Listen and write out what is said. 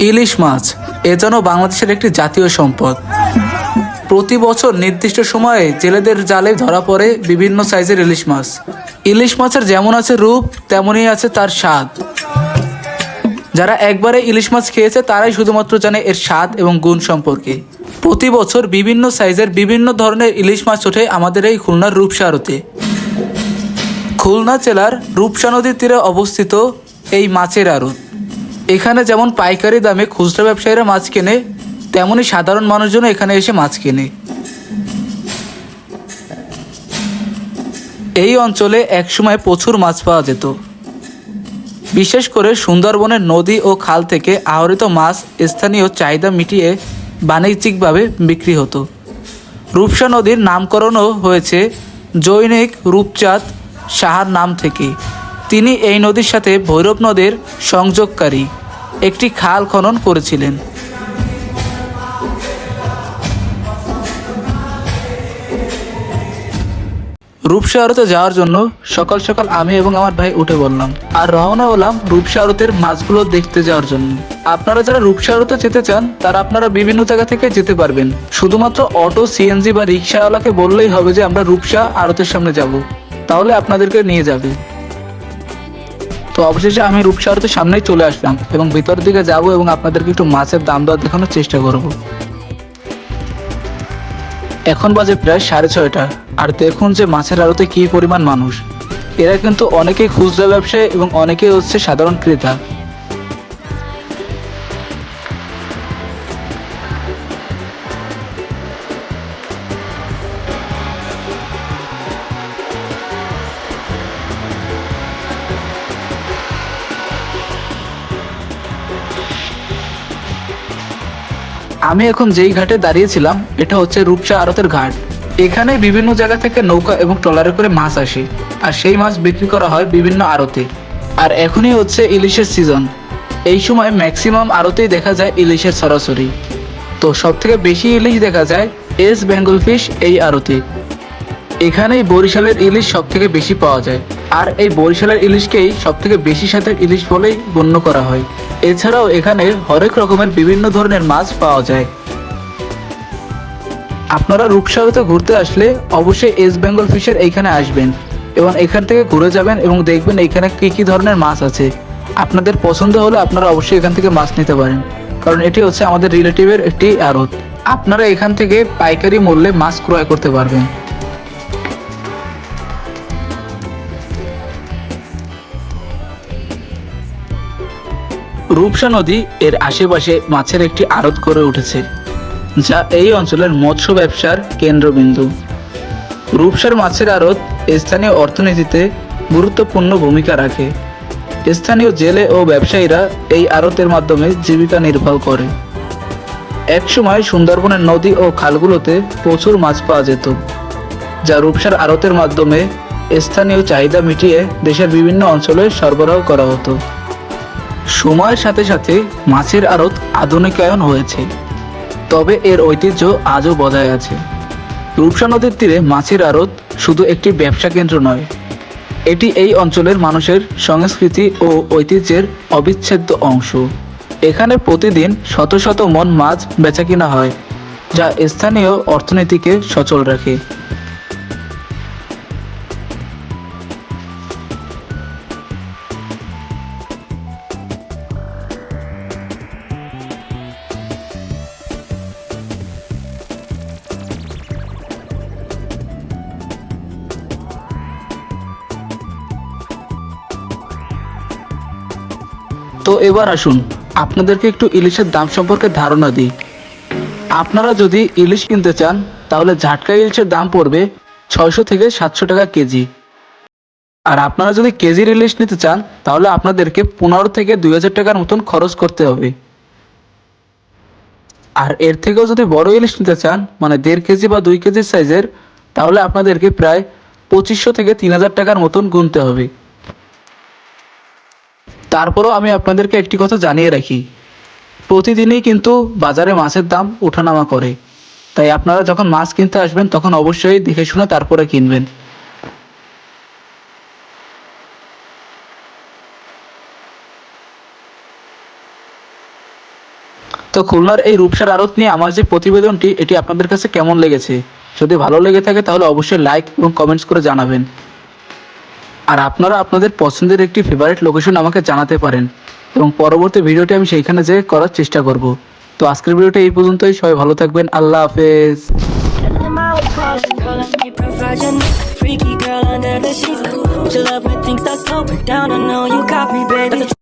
ইলিশ মাছ, এ যেন বাংলাদেশের একটি জাতীয় সম্পদ। প্রতি বছর নির্দিষ্ট সময়ে জেলেদের জালে ধরা পড়ে বিভিন্ন সাইজের ইলিশ মাছ। ইলিশ মাছের যেমন আছে রূপ, তেমনই আছে তার স্বাদ। যারা একবারে ইলিশ মাছ খেয়েছে, তারাই শুধুমাত্র জানে এর স্বাদ এবং গুণ সম্পর্কে। প্রতি বছর বিভিন্ন সাইজের বিভিন্ন ধরনের ইলিশ মাছ ওঠে আমাদের এই খুলনার রূপসা আড়তে খুলনা জেলার রূপসা নদীর তীরে অবস্থিত এই মাছের আড়ত। এখানে যেমন পাইকারি দামে খুচরা ব্যবসায়ীরা মাছ কেনে তেমনই সাধারণ মানুষজনও এখানে এসে মাছ কেনে। এই অঞ্চলে একসময় প্রচুর মাছ পাওয়া যেত। বিশেষ করে সুন্দরবনের নদী ও খাল থেকে আহরিত মাছ স্থানীয় চাহিদা মিটিয়ে বাণিজ্যিকভাবে বিক্রি হতো। রূপসা নদীর নামকরণও হয়েছে, জৈনিক রূপচাঁদ সাহার নাম থেকে। তিনি এই নদীর সাথে ভৈরব নদের সংযোগকারী, একটি খাল খনন করেছিলেন। রূপসা আড়তে যাওয়ার জন্য সকাল সকাল আমি এবং আমার ভাই উঠে বললাম আর রওনা হলাম রূপসা আড়তের মাছগুলো দেখতে যাওয়ার জন্য। আপনারা যারা রূপসা আড়তে যেতে চান, তারা আপনারা বিভিন্ন জায়গা থেকে যেতে পারবেন। শুধুমাত্র অটো, সিএনজি বা রিক্সাওয়ালাকে বললেই হবে যে আমরা রূপসা আড়তের সামনে যাব। তাহলে আপনাদেরকে নিয়ে যাবে। তো অবশেষে আমি রূপসা সামনেই চলে আসলাম এবং ভিতর দিকে যাব এবং আপনাদেরকে একটু মাছের দাম দর দেখানোর চেষ্টা করব। এখন বাজে প্রায় সাড়ে ছয়টা। আর দেখুন যে মাছের আড়তে কি পরিমাণ মানুষ। এরা কিন্তু অনেকেই খুচরা ব্যবসায়ী এবং অনেকেই হচ্ছে সাধারণ ক্রেতা। আমি এখন যেই ঘাটে দাঁড়িয়েছিলাম, এটা হচ্ছে রূপসা আড়তের ঘাট। এখানে বিভিন্ন জায়গা থেকে নৌকা এবং ট্রলারে করে মাছ আসে, আর সেই মাছ বিক্রি করা হয় বিভিন্ন আড়তে। আর এখনই হচ্ছে ইলিশের সিজন এই সময় ম্যাক্সিমাম আড়তেই দেখা যায় ইলিশের সরাসরি। তো সব থেকে বেশি ইলিশ দেখা যায় এস বেঙ্গল ফিশ এই আড়তে। এখানেই বরিশালের ইলিশ সব থেকে বেশি পাওয়া যায়। আর এই বরিশালের ইলিশকেই সব থেকে বেশি সাথে ইলিশ বলেই গণ্য করা হয়। এছাড়াও এখানে হরেক রকমের বিভিন্ন ধরনের মাছ পাওয়া যায়। আপনারা রূপসাগরতে ঘুরতে আসলে অবশ্যই এস বেঙ্গল ফিশের এইখানে আসবেন এবং এখান থেকে ঘুরে যাবেন এবং দেখবেন এইখানে কি কি ধরনের মাছ আছে। আপনাদের পছন্দ হলে আপনারা অবশ্যই এখান থেকে মাছ নিতে পারেন। কারণ এটি হচ্ছে আমাদের রিলেটিভের একটি আড়ত। আপনারা এখান থেকে পাইকারি মূল্যে মাছ ক্রয় করতে পারবেন। রূপসা নদী এর আশেপাশে মাছের একটি আড়ত গড়ে উঠেছে, যা এই অঞ্চলের মৎস্য ব্যবসার কেন্দ্রবিন্দু। রূপসার মাছের আড়ত স্থানীয় অর্থনীতিতে গুরুত্বপূর্ণ ভূমিকা রাখে। স্থানীয় জেলে ও ব্যবসায়ীরা এই আড়তের মাধ্যমে জীবিকা নির্বাহ করে। একসময় সুন্দরবনের নদী ও খালগুলোতে প্রচুর মাছ পাওয়া যেত, যা রূপসার আড়তের মাধ্যমে স্থানীয় চাহিদা মিটিয়ে দেশের বিভিন্ন অঞ্চলে সরবরাহ করা হতো। সময়ের সাথে সাথে মাছের আড়ত আধুনিকায়ন হয়েছে। তবে এর ঐতিহ্য আজও বজায় আছে। রূপসা নদীর তীরে মাছের আড়ত শুধু একটি ব্যবসা কেন্দ্র নয়, এটি এই অঞ্চলের মানুষের সংস্কৃতি ও ঐতিহ্যের অবিচ্ছেদ্য অংশ। এখানে প্রতিদিন শত শত মন মাছ বেচাকিনা হয়, যা স্থানীয় অর্থনীতিকে সচল রাখে। তো এবার আসুন, আপনাদেরকে একটু ইলিশের দাম সম্পর্কে ধারণা দিই। আপনারা যদি ইলিশ কিনতে চান, তাহলে ঝাটকা ইলিশের দাম পড়বে ছয়শো থেকে সাতশো টাকা কেজি। আর আপনারা যদি কেজির ইলিশ নিতে চান, তাহলে আপনাদেরকে পনেরো থেকে দুই হাজার টাকার মতন খরচ করতে হবে। আর এর থেকেও যদি বড় ইলিশ নিতে চান মানে দেড় কেজি বা দুই কেজির সাইজের, তাহলে আপনাদেরকে প্রায় পঁচিশশো থেকে তিন হাজার টাকার মতন গুনতে হবে। তারপরও আমি আপনাদেরকে একটি কথা জানিয়ে রাখি। প্রতিদিনই কিন্তু বাজারে মাছের দাম ওঠানামা করে। তাই আপনারা যখন মাছ কিনতে আসবেন, তখন অবশ্যই দেখে শুনে তারপরে কিনবেন। তো খুলনার এই রূপসার আড়ত নিয়ে আমার যে প্রতিবেদনটি, এটি আপনাদের কাছে কেমন লেগেছে? যদি ভালো লেগে থাকে, তাহলে অবশ্যই লাইক এবং কমেন্টস করে জানাবেন। আর আপনারা আপনাদের পছন্দের একটি ফেভারিট লোকেশন আমাকে জানাতে পারেন। এবং পরবর্তী ভিডিওটি আমি সেইখানে যেয়ে করার চেষ্টা করব। তো আজকের ভিডিওটা এই পর্যন্তই। সবাই ভালো থাকবেন। আল্লাহ হাফেজ।